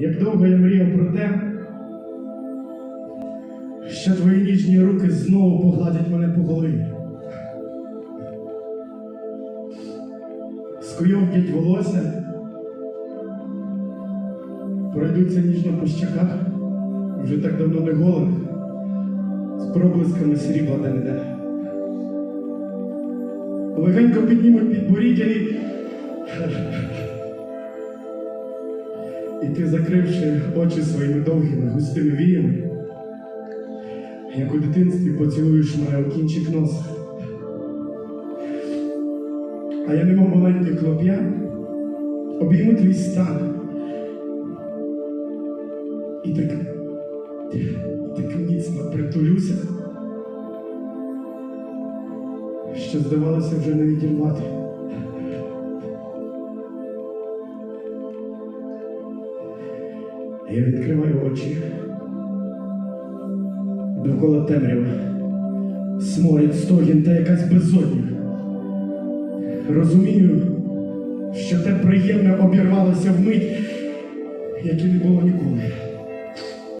як довго я мріяв про те, що твої ніжні руки знову погладять мене по голові. Скуйовдять волосся, пройдуться ніжно по щаках, вже так давно не голених, з проблисками срібла де не де. Легенько піднімуть підборіддя і... Ти, закривши очі своїми довгими густими віями, як у дитинстві поцілуєш мене у кінчик носа. А я немов маленький хлоп'я, обійму твій стан. І так, так міцно притулюся, що здавалося вже не відірвати. Я відкриваю очі. Довкола темрява, сморід, стогін та якась безодня. Розумію, що те приємне обірвалося вмить, мить, і не було ніколи.